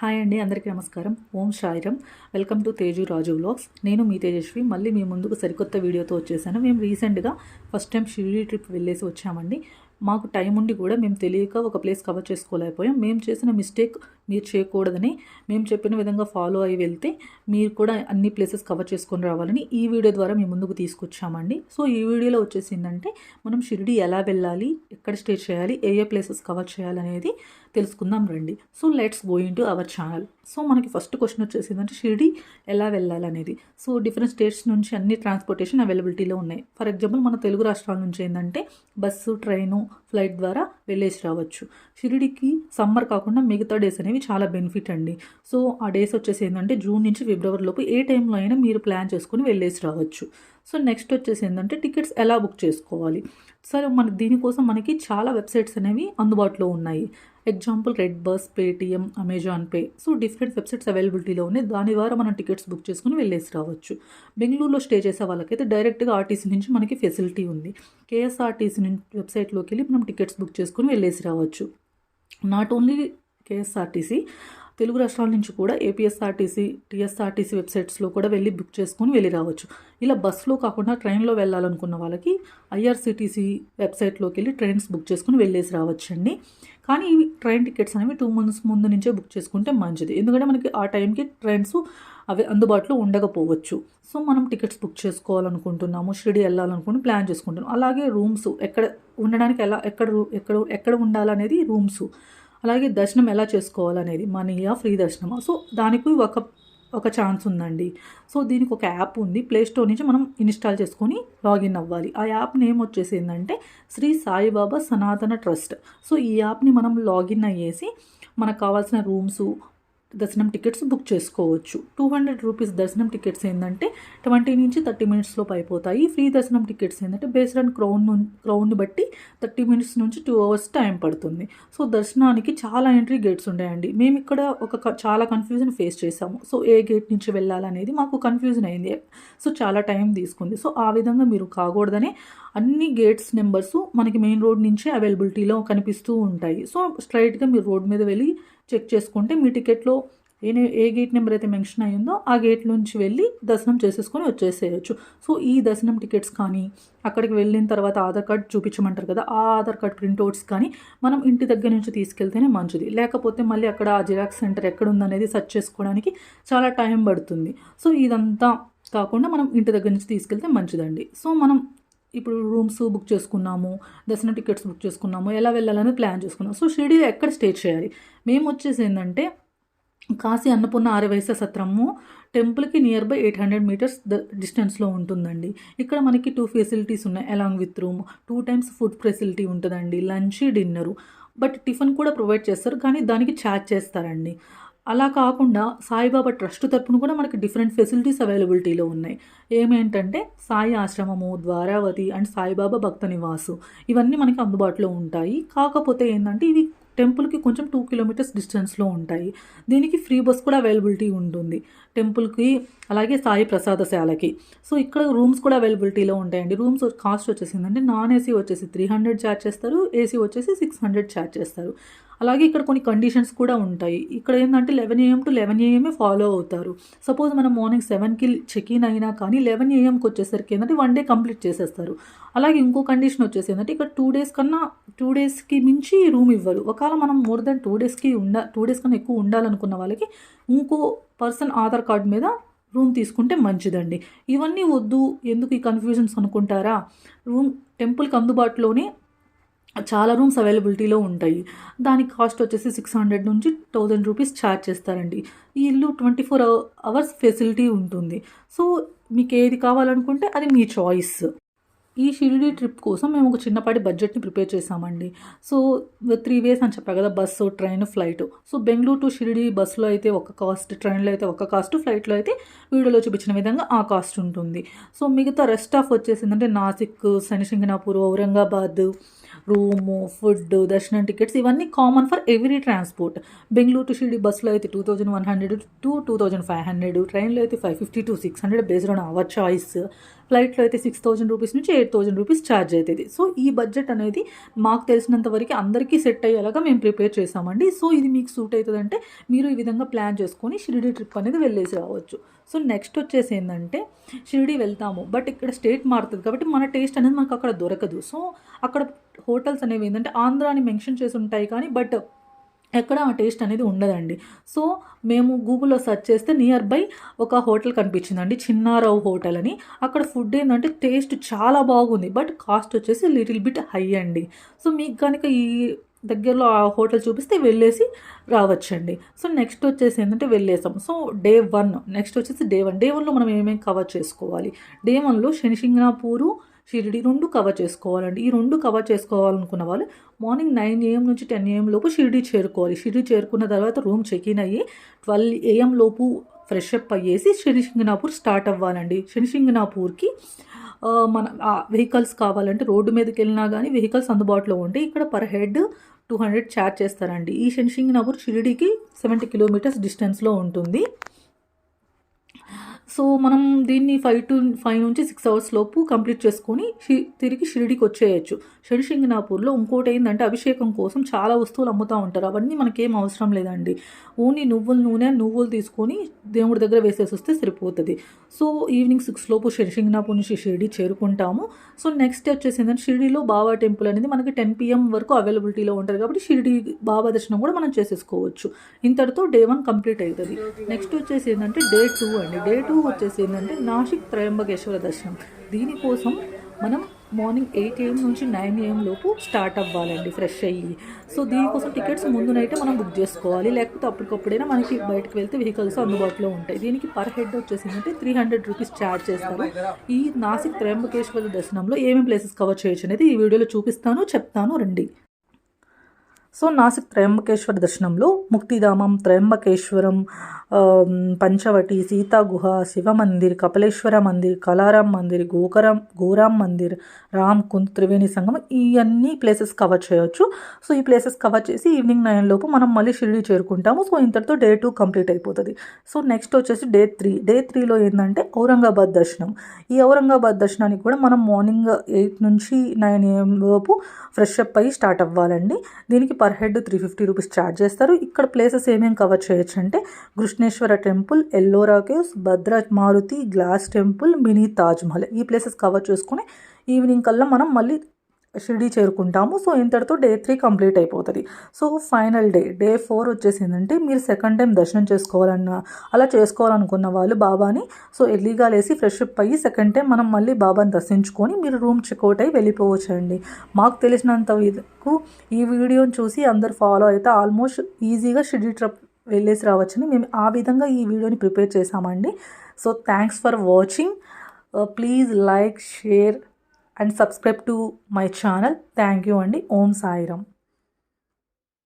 Hi అండి అందరికీ నమస్కారం. Om Sairam welcome to Teju Raju vlogs. నేను మీ తేజస్వి. మళ్ళీ మీ ముందుకు సరికొత్త వీడియోతో వచ్చేసాను. మేము రీసెంట్గా ఫస్ట్ టైం షిరిడీ ట్రిప్ వెళ్ళేసి వచ్చామండి. మాకు టైం ఉండి కూడా మేము తెలియక ఒక ప్లేస్ కవర్ చేసుకోలేకపోయాం. మేము చేసిన మిస్టేక్ మీరు చేయకూడదని మేము చెప్పిన విధంగా ఫాలో అయి వెళ్తే మీరు కూడా అన్ని ప్లేసెస్ కవర్ చేసుకొని రావాలని ఈ వీడియో ద్వారా మేము ముందుకు తీసుకొచ్చామండి. సో ఈ వీడియోలో వచ్చేసి ఏంటంటే మనం షిరిడి ఎలా వెళ్ళాలి ఎక్కడ స్టే చేయాలి ఏ ఏ ప్లేసెస్ కవర్ చేయాలనేది తెలుసుకుందాం రండి. So let's going to our channel so మనకి ఫస్ట్ క్వశ్చన్ వచ్చేసి ఏంటంటే షిరిడి ఎలా వెళ్ళాలనేది సో డిఫరెంట్ స్టేట్స్ నుంచి అన్ని ట్రాన్స్పోర్టేషన్ అవైలబిలిటీలో ఉన్నాయి. ఫర్ ఎగ్జాంపుల్ మన తెలుగు రాష్ట్రాల నుంచి ఏంటంటే బస్సు ట్రైను ఫ్లైట్ ద్వారా వెళ్ళేసి రావచ్చు. షిరిడికి సమ్మర్ కాకుండా మిగతా డేస్ అనేవి చాలా బెనిఫిట్ అండి. సో ఆ డేస్ వచ్చేసి ఏంటంటే జూన్ నుంచి ఫిబ్రవరి లోపు ఏ టైంలో అయినా మీరు ప్లాన్ చేసుకుని వెళ్ళేసి రావచ్చు. సో నెక్స్ట్ వచ్చేసి ఏంటంటే టికెట్స్ ఎలా బుక్ చేసుకోవాలి? సరే మన దీనికోసం మనకి చాలా వెబ్సైట్స్ అనేవి అందుబాటులో ఉన్నాయి. Example Red Bus Paytm Amazon Pay so different websites అవైలబిలిటీలో ఉన్నాయి. దాని ద్వారా మనం టికెట్స్ బుక్ చేసుకుని వెళ్ళేసి రావచ్చు. బెంగళూరులో స్టే చేసే వాళ్ళకైతే డైరెక్ట్గా ఆర్టీసీ నుంచి మనకి ఫెసిలిటీ ఉంది. కేఎస్ఆర్టీసీ నుంచి వెబ్సైట్లోకి వెళ్ళి మనం టికెట్స్ బుక్ చేసుకుని వెళ్ళేసి రావచ్చు. నాట్ ఓన్లీ కేఎస్ఆర్టీసీ తెలుగు రాష్ట్రాల నుంచి కూడా ఏపీఎస్ఆర్టీసీ టీఎస్ఆర్టీసీ వెబ్సైట్స్లో కూడా వెళ్ళి బుక్ చేసుకొని వెళ్ళి రావచ్చు. ఇలా బస్సులో కాకుండా ట్రైన్లో వెళ్ళాలనుకున్న వాళ్ళకి ఐఆర్సీటీసీ వెబ్సైట్లోకి వెళ్ళి ట్రైన్స్ బుక్ చేసుకుని వెళ్ళేసి రావచ్చండి. కానీ ట్రైన్ టికెట్స్ అనేవి టూ మంత్స్ ముందు నుంచే బుక్ చేసుకుంటే మంచిది. ఎందుకంటే మనకి ఆ టైంకి ట్రైన్స్ అవి అందుబాటులో ఉండకపోవచ్చు. సో మనం టికెట్స్ బుక్ చేసుకోవాలనుకుంటున్నాము షిరిడి వెళ్ళాలనుకుని ప్లాన్ చేసుకుంటున్నాం అలాగే రూమ్స్ ఎక్కడ ఉండడానికి ఎలా ఎక్కడ ఎక్కడ ఎక్కడ ఉండాలనేది రూమ్స్. అలాగే దర్శనం ఎలా చేసుకోవాలనేది మనీయా ఫ్రీ దర్శనమా? సో దానికి ఒక ఒక ఛాన్స్ ఉందండి. సో దీనికి ఒక యాప్ ఉంది. ప్లే స్టోర్ నుంచి మనం ఇన్స్టాల్ చేసుకొని లాగిన్ అవ్వాలి. ఆ యాప్ నేమ్ వచ్చేసి ఏంటంటే శ్రీ సాయిబాబా సనాతన ట్రస్ట్. సో ఈ యాప్ని మనం లాగిన్ అయ్యేసి మనకు కావాల్సిన రూమ్స్ దర్శనం టికెట్స్ బుక్ చేసుకోవచ్చు. టూ హండ్రెడ్ రూపీస్ దర్శనం టికెట్స్ ఏంటంటే ట్వంటీ నుంచి థర్టీ మినిట్స్లో అయిపోతాయి. ఫ్రీ దర్శనం టికెట్స్ ఏంటంటే బేస్డ్ ఆన్ క్రౌన్ క్రౌడ్ని బట్టి థర్టీ మినిట్స్ నుంచి టూ అవర్స్ టైం పడుతుంది. సో దర్శనానికి చాలా ఎంట్రీ గేట్స్ ఉంటాయండి మేము ఇక్కడ ఒక క- చాలా కన్ఫ్యూజన్ ఫేస్ చేసాము సో ఏ గేట్ నుంచి వెళ్ళాలనేది మాకు కన్ఫ్యూజన్ అయింది. సో చాలా టైం తీసుకుంది. సో ఆ విధంగా మీరు కాకూడదని అన్ని గేట్స్ నెంబర్స్ మనకి మెయిన్ రోడ్ నుంచే అవైలబిలిటీలో కనిపిస్తూ ఉంటాయి. సో స్ట్రైట్గా మీరు రోడ్ మీద వెళ్ళి చెక్ చేసుకుంటే మీ టికెట్లో ఏ ఏ గేట్ నెంబర్ అయితే మెన్షన్ అయ్యిందో ఆ గేట్ నుంచి వెళ్ళి దర్శనం చేసేసుకొని వచ్చేసేయచ్చు. సో ఈ దర్శనం టికెట్స్ కానీ అక్కడికి వెళ్ళిన తర్వాత ఆధార్ కార్డ్ చూపించమంటారు కదా ఆ ఆధార్ కార్డ్ ప్రింట్అవుట్స్ కానీ మనం ఇంటి దగ్గర నుంచి తీసుకెళ్తేనే మంచిది. లేకపోతే మళ్ళీ అక్కడ ఆ జిరాక్స్ సెంటర్ ఎక్కడ ఉందనేది సెర్చ్ చేసుకోవడానికి చాలా టైం పడుతుంది. సో ఇదంతా కాకుండా మనం ఇంటి దగ్గర నుంచి తీసుకెళ్తే మంచిదండి. సో మనం ఇప్పుడు రూమ్స్ బుక్ చేసుకున్నాము దర్శనం టికెట్స్ బుక్ చేసుకున్నాము ఎలా వెళ్ళాలని ప్లాన్ చేసుకున్నాము. సో షిరిడీలో ఎక్కడ స్టే చేయాలి? మేము వచ్చేసి ఏంటంటే కాశీ అన్నపూర్ణ ఆర్యవైశ్య సత్రము టెంపుల్కి near by eight hundred metres the డిస్టెన్స్లో ఉంటుందండి. ఇక్కడ మనకి టూ ఫెసిలిటీస్ ఉన్నాయి along with room two times food facility ఉంటుందండి లంచ్ డిన్నరు బట్ టిఫిన్ కూడా ప్రొవైడ్ చేస్తారు కానీ దానికి ఛార్జ్ చేస్తారండి. అలా కాకుండా సాయిబాబా ట్రస్ట్ తరపున కూడా మనకి డిఫరెంట్ ఫెసిలిటీస్ అవైలబిలిటీలో ఉన్నాయి. ఏమేంటంటే సాయి ఆశ్రమము ద్వారావతి అండ్ సాయిబాబా భక్త నివాసు ఇవన్నీ మనకి అందుబాటులో ఉంటాయి. కాకపోతే ఏంటంటే ఇవి టెంపుల్కి కొంచెం టూ కిలోమీటర్స్ డిస్టెన్స్లో ఉంటాయి. దీనికి ఫ్రీ బస్ కూడా అవైలబిలిటీ ఉంటుంది. టెంపుల్కి అలాగే సాయి ప్రసాదశాలకి. సో ఇక్కడ రూమ్స్ కూడా అవైలబిలిటీలో ఉంటాయండి. రూమ్స్ కాస్ట్ వచ్చేసిందంటే నాన్ ఏసీ వచ్చేసి త్రీ హండ్రెడ్ ఛార్జ్ చేస్తారు. ఏసీ వచ్చేసి సిక్స్ హండ్రెడ్ ఛార్జ్ చేస్తారు. అలాగే ఇక్కడ కొన్ని కండిషన్స్ కూడా ఉంటాయి. ఇక్కడ ఏంటంటే eleven AM to eleven AM follow అవుతారు. సపోజ్ మనం మార్నింగ్ సెవెన్కి చెక్ ఇన్ అయినా కానీ లెవెన్ ఏఎంకి వచ్చేసరికి ఏంటంటే వన్ డే కంప్లీట్ చేసేస్తారు. అలాగే ఇంకో కండిషన్ వచ్చేసి ఏంటంటే ఇక్కడ టూ డేస్ కన్నా టూ డేస్కి మించి రూమ్ ఇవ్వరు. ఒకవేళ మనం మోర్ దెన్ టూ డేస్కి ఉండ టూ డేస్ కన్నా ఎక్కువ ఉండాలనుకున్న వాళ్ళకి ఇంకో పర్సన్ ఆధార్ కార్డ్ మీద రూమ్ తీసుకుంటే మంచిదండి. ఇవన్నీ వద్దు ఎందుకు ఈ కన్ఫ్యూజన్స్ అనుకుంటారా? రూమ్ టెంపుల్కి అందుబాటులోనే చాలా రూమ్స్ అవైలబిలిటీలో ఉంటాయి. దాని కాస్ట్ వచ్చేసి సిక్స్ హండ్రెడ్ నుంచి థౌజండ్ రూపీస్ ఛార్జ్ చేస్తారండి. ఈ ఇల్లు ట్వంటీ ఫోర్ అవర్స్ ఫెసిలిటీ ఉంటుంది. సో మీకు ఏది కావాలనుకుంటే అది మీ చాయిస్. ఈ షిరిడి ట్రిప్ కోసం మేము ఒక చిన్నపాటి బడ్జెట్ని ప్రిపేర్ చేసామండి సో త్రీ వేస్ అని చెప్పా కదా bus train flight so Bengaluru to Shirdi బస్సులో అయితే ఒక కాస్ట్ ట్రైన్లో అయితే ఒక కాస్ట్ ఫ్లైట్లో అయితే వీడియోలో చూపించిన విధంగా ఆ కాస్ట్ ఉంటుంది. సో మిగతా రెస్ట్ ఆఫ్ వచ్చేసిందంటే నాసిక్ శనిశింగనాపూర్ ఔరంగాబాద్ రూము ఫుడ్ దర్శనం టికెట్స్ ఇవన్నీ common for every transport Bengaluru to Shirdi బస్సులో అయితే two thousand one hundred to two thousand five hundred ట్రైన్లో అయితే five fifty to six hundred based on our choice ఫ్లైట్లో అయితే సిక్స్ థౌజండ్ రూపీస్ నుంచి eight thousand rupees charge అవుతుంది. So ఈ budget అనేది మాకు తెలిసినంత వరకు అందరికీ సెట్ అయ్యేలాగా మేము ప్రిపేర్ చేసామండి సో ఇది మీకు సూట్ అవుతుందంటే మీరు ఈ విధంగా ప్లాన్ చేసుకొని షిరిడి ట్రిప్ అనేది వెళ్ళేసి రావచ్చు. సో నెక్స్ట్ వచ్చేసి ఏంటంటే షిరిడి వెళ్తాము. బట్ ఇక్కడ స్టేట్ మారుతుంది కాబట్టి మన టేస్ట్ అనేది మనకు అక్కడ దొరకదు. సో అక్కడ హోటల్స్ అనేవి ఏంటంటే ఆంధ్ర అని మెన్షన్ చేసి ఉంటాయి కానీ బట్ ఎక్కడ ఆ టేస్ట్ అనేది ఉండదండి. సో మేము గూగుల్లో సెర్చ్ చేస్తే నియర్ బై ఒక హోటల్ కనిపించిందండి. చిన్నారావు హోటల్ అని. అక్కడ ఫుడ్ ఏంటంటే టేస్ట్ చాలా బాగుంది. బట్ కాస్ట్ వచ్చేసి లిటిల్ బిట్ హై అండి. సో మీకు కనుక ఈ దగ్గరలో ఆ హోటల్ చూపిస్తే వెళ్ళేసి రావచ్చండి. సో నెక్స్ట్ వచ్చేసి ఏంటంటే వెళ్ళేసాం. So day one. నెక్స్ట్ వచ్చేసి డే వన్. డే వన్లో మనం ఏమేమి కవర్ చేసుకోవాలి? డే వన్లో శనిసింగనాపూరు షిరిడి రెండు కవర్ చేసుకోవాలండి. ఈ రెండు కవర్ చేసుకోవాలనుకున్న వాళ్ళు మార్నింగ్ నైన్ ఏఎం నుంచి టెన్ ఏఎం లోపు షిరిడి చేరుకోవాలి. షిరిడి చేరుకున్న తర్వాత రూమ్ చెక్ ఇన్ అయ్యి ట్వెల్వ్ ఏఎం లోపు ఫ్రెష్ అప్ అయ్యేసి శనిసింగనాపూర్ స్టార్ట్ అవ్వాలండి. శనిసింగనాపూర్కి మన వెహికల్స్ కావాలంటే రోడ్డు మీదకి వెళ్ళినా కానీ వెహికల్స్ అందుబాటులో ఉంటే ఇక్కడ per head two hundred charge చేస్తారండి. ఈ శనిసింగనాపూర్ షిరిడికి సెవెంటీ కిలోమీటర్స్ డిస్టెన్స్లో ఉంటుంది. సో మనం దీన్ని ఫైవ్ టు ఫైవ్ నుంచి సిక్స్ అవర్స్ లోపు కంప్లీట్ చేసుకొని షి- తిరిగి షిరిడికి వచ్చేయచ్చు. షనిషింగనాపూర్లో ఇంకోటి ఏంటంటే అభిషేకం కోసం చాలా వస్తువులు అమ్ముతూ ఉంటారు. అవన్నీ మనకేం అవసరం లేదండి. ఓన్లీ నువ్వుల నూనె నువ్వులు తీసుకొని దేవుడి దగ్గర వేసేసి వస్తే సరిపోతుంది. సో ఈవినింగ్ సిక్స్ లోపు షనిషింగనాపూర్ నుంచి షిరిడి చేరుకుంటాము. సో నెక్స్ట్ వచ్చేసి ఏంటంటే షిరిడిలో బాబా టెంపుల్ అనేది మనకి టెన్ పిఎం వరకు అవైలబిలిటీలో ఉంటారు కాబట్టి షిరిడి బాబా దర్శనం కూడా మనం చేసేసుకోవచ్చు. ఇంతటితో డే వన్ కంప్లీట్ అవుతుంది నెక్స్ట్ వచ్చేసి ఏంటంటే డే టూ అండి. డే టూ వచ్చేసి ఏంటంటే నాసిక్ త్రయంబకేశ్వర దర్శనం. దీనికోసం మనం మార్నింగ్ ఎయిట్ ఏఎం నుంచి నైన్ ఏఎం లోపు స్టార్ట్ అవ్వాలండి ఫ్రెష్ అయ్యి. సో దీనికోసం టికెట్స్ ముందునైతే మనం బుక్ చేసుకోవాలి. లేకపోతే అప్పటికప్పుడైనా మనకి బయటకు వెళ్తే వెహికల్స్ అందుబాటులో ఉంటాయి. దీనికి పర్ హెడ్ వచ్చేసి ఏంటంటే త్రీ హండ్రెడ్ రూపీస్ ఛార్జ్ చేస్తారు. ఈ నాసిక్ త్రయంబకేశ్వర దర్శనంలో ఏమేమి ప్లేసెస్ కవర్ చేయొచ్చు అనేది ఈ వీడియోలో చూపిస్తాను చెప్తాను రండి. సో నాసిక్ త్రయంబకేశ్వర దర్శనంలో ముక్తిధామం త్రయంబకేశ్వరం పంచవటి సీతా గుహ శివ మందిర్ కపిలేశ్వర మందిర్ కలారాం మందిర్ గోకరం గోరాం మందిర్ రామ్ కుంద్ త్రివేణి సంగమం ఇవన్నీ ప్లేసెస్ కవర్ చేయొచ్చు. సో ఈ ప్లేసెస్ కవర్ చేసి ఈవినింగ్ నైన్ లోపు మనం మళ్ళీ షిరిడి చేరుకుంటాము. సో ఇంతటితో డే టూ కంప్లీట్ అయిపోతుంది. సో నెక్స్ట్ వచ్చేసి డే త్రీ డే త్రీలో ఏంటంటే ఔరంగాబాద్ దర్శనం. ఈ ఔరంగాబాద్ దర్శనానికి కూడా మనం మార్నింగ్ ఎయిట్ నుంచి నైన్ ఏఎం లోపు ఫ్రెష్ అప్ అయ్యి స్టార్ట్ అవ్వాలండి. దీనికి per head three fifty rupees charge చేస్తారు. ఇక్కడ ప్లేసెస్ ఏమేమి కవర్ చేయొచ్చు అంటే Krishneshwara temple Ellora caves Bhadra Maruti glass temple mini Taj Mahal. ఈ ప్లేసెస్ కవర్ చేసుకుని ఈవినింగ్ కల్లా మనం మళ్ళీ షిరిడి చేరుకుంటాము. సో ఇంతటితో డే త్రీ కంప్లీట్ అయిపోతుంది. So final day day four వచ్చేసిందంటే మీరు సెకండ్ టైం దర్శనం చేసుకోవాలన్న అలా చేసుకోవాలనుకున్న వాళ్ళు బాబాని సో ఎర్లీగా లేసి ఫ్రెష్ అప్ అయ్యి సెకండ్ టైం మనం మళ్ళీ బాబాని దర్శించుకొని మీరు రూమ్ చెక్అవుట్ అయ్యి వెళ్ళిపోవచ్చండి. మాకు తెలిసినంత వరకు ఈ వీడియోని చూసి అందరు ఫాలో అయితే ఆల్మోస్ట్ ఈజీగా షిరిడి ట్రిప్ వెళ్ళేసి రావచ్చని మేము ఆ విధంగా ఈ వీడియోని ప్రిపేర్ చేసామండి so thanks for watching. Please like share and subscribe to my channel. Thank you అండి. ఓం సాయిరామ్.